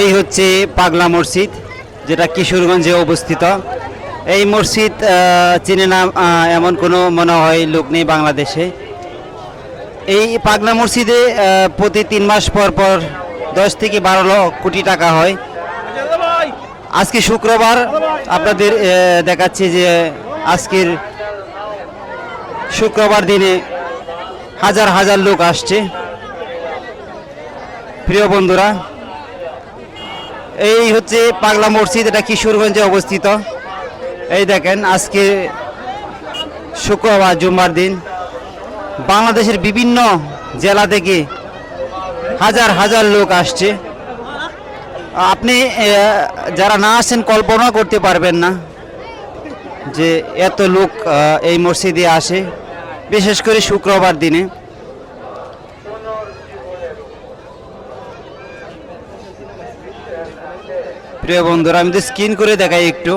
এই হচ্ছে পাগলা মসজিদ, যেটা কিশোরগঞ্জে অবস্থিত। এই মসজিদ চিনে না এমন কোনো মনে হয় লোক নেই বাংলাদেশে। এই পাগলা মসজিদে প্রতি তিন মাস পর পর দশ থেকে বারো কোটি টাকা হয়। আজকে শুক্রবার আপনাদের দেখাচ্ছি যে আজকের শুক্রবার দিনে হাজার হাজার লোক আসছে। প্রিয় বন্ধুরা এই হচ্ছে পাগলা মসজিদ, এটা কিশোরগঞ্জে অবস্থিত। এই দেখেন, আজকে শুক্রবার, জুম্মার দিন। বাংলাদেশের বিভিন্ন জেলা থেকে হাজার হাজার লোক আসছে। আপনি যারা না আসেন, কল্পনা করতে পারবেন না যে এত লোক এই মসজিদে আসে। বিশেষ করে শুক্রবার দিনে। প্রিয় বন্ধুরা, আমি তো স্ক্রিন করে দেখাই একটু।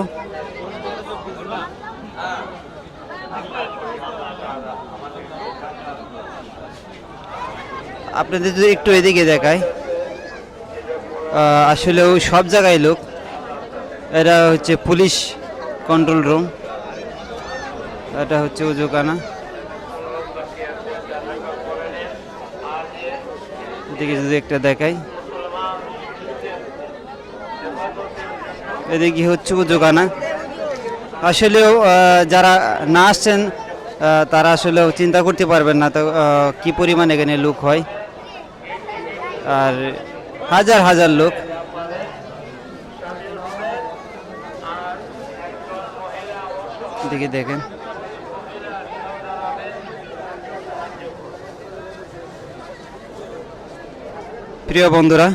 আপনাদের যদি একটু এদিকে দেখায় আসলে ওই সব জায়গায় লোক এটা হচ্ছে পুলিশ কন্ট্রোল রুম এটা হচ্ছে উজুকানা এদিকে যদি একটা দেখাই। এদিকে হচ্ছে উজুকানা আসলেও যারা না আসছেন তারা আসলেও চিন্তা করতে পারবেন না তো কি পরিমাণ এখানে লোক হয়। আর হাজার হাজার লোক। দিকে দেখেন। প্রিয় বন্ধুরা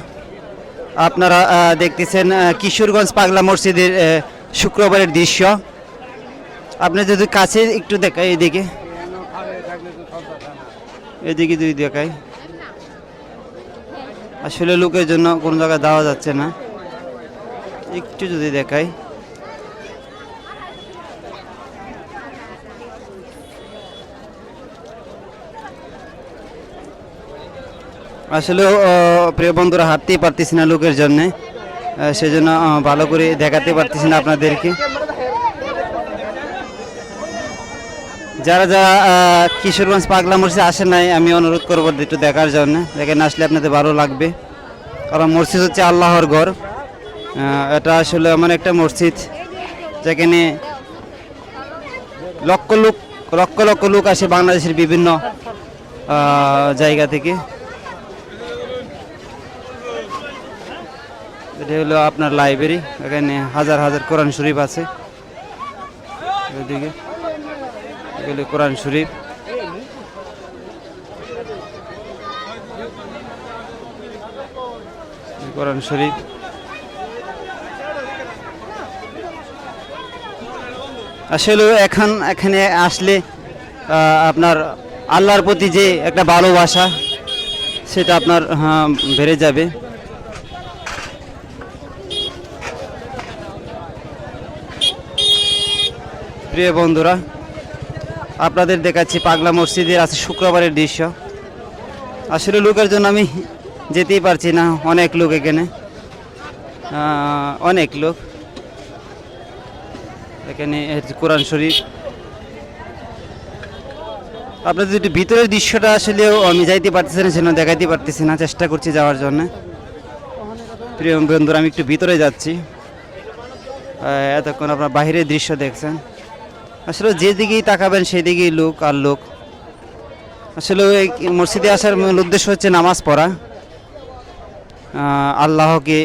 আপনারা দেখতেছেন কিশোরগঞ্জ পাগলা মসজিদের শুক্রবারের দৃশ্য। আপনি যদি কাছে একটু দেখাই এদিকে। এদিকে যদি দেখাই। আসলে লোকের জন্য কোনো জায়গায় দেওয়া যাচ্ছে না। একটু যদি দেখাই। আসলে প্রিয় বন্ধুরা, হাঁটতেই পারতেছি না লোকের জন্যে। সেজন্য ভালো করে দেখাতে পারতেছি না আপনাদেরকে। যারা যারা কিশোরগঞ্জ পাগলা মসজিদ আসেন নাই, আমি অনুরোধ করব একটু দেখার জন্য। দেখেন, আসলে আপনাদের ভালো লাগবে। কারণ মসজিদ হচ্ছে আল্লাহর ঘর। এটা আসলে এমন একটা মসজিদ, যেখানে লক্ষ লোক, লক্ষ লক্ষ লোক আসে বাংলাদেশের বিভিন্ন জায়গা থেকে। এটা হলো আপনার লাইব্রেরি এখানে হাজার হাজার কোরআন শরীফ আছে। এগুলো কোরআন শরীফ। কোরআন শরীফ। আসলে এখন এখানে আসলে আপনার আল্লাহর প্রতি যে একটা ভালোবাসা সেটা আপনার হ্যাঁ, বেড়ে যাবে। প্রিয় বন্ধুরা, আপনাদের দেখাচ্ছি পাগলা মসজিদের আছে শুক্রবারের দৃশ্য। আসলে লোকের জন্য আমি যেতেই পারছি না, অনেক লোক এখানে। অনেক লোক। এখানে কোরআন শরীফ। আপনাদের একটু ভিতরের দৃশ্যটা আসলেও আমি যাইতে পারতেছি না, সেজন্য দেখাইতে পারতেছি না, চেষ্টা করছি যাওয়ার জন্য। প্রিয় বন্ধুরা, আমি একটু ভিতরে যাচ্ছি। এতক্ষণ আপনার বাহিরের দৃশ্য দেখছেন। আসলে যেদিকেই তাকাবেন, সেদিকেই লোক আর লোক। আসলে এই মসজিদে আসার মূল উদ্দেশ্য হচ্ছে নামাজ পড়া। আল্লাহকে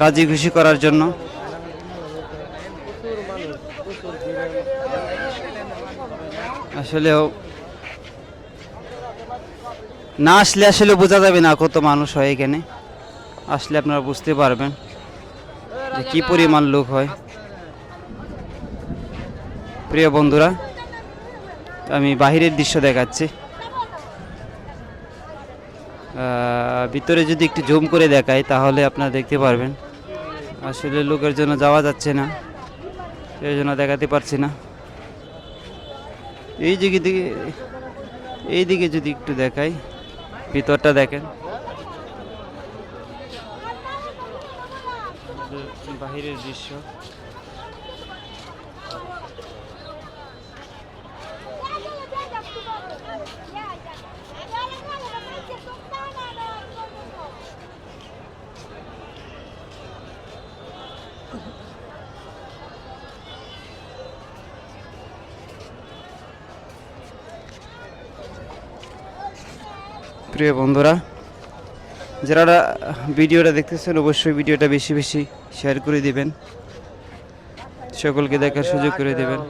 রাজি খুশি করার জন্য। আসলেও না আসলে আসলে বোঝা যাবে না কত মানুষ হয় এখানে। আসলে আপনারা বুঝতে পারবেন যে কি পরিমাণ লোক হয়। প্রিয় বন্ধুরা, আমি বাহিরের দৃশ্য দেখাচ্ছি। ভিতরে যদি একটু জুম করে দেখাই, তাহলে আপনারা দেখতে পারবেন। আসলে লোকের জন্য যাওয়া যাচ্ছে না এই জন্য দেখাতে পারছি না। এই দিকে দিকে এই দিকে যদি একটু দেখাই, ভিতরটা দেখেন। বাহিরের দৃশ্য। প্রিয় বন্ধুরা, যারা ভিডিওটা দেখতেছেন অবশ্যই ভিডিওটা বেশি বেশি শেয়ার করে দিবেন। সকলকে দেখার সুযোগ করে দেবেন।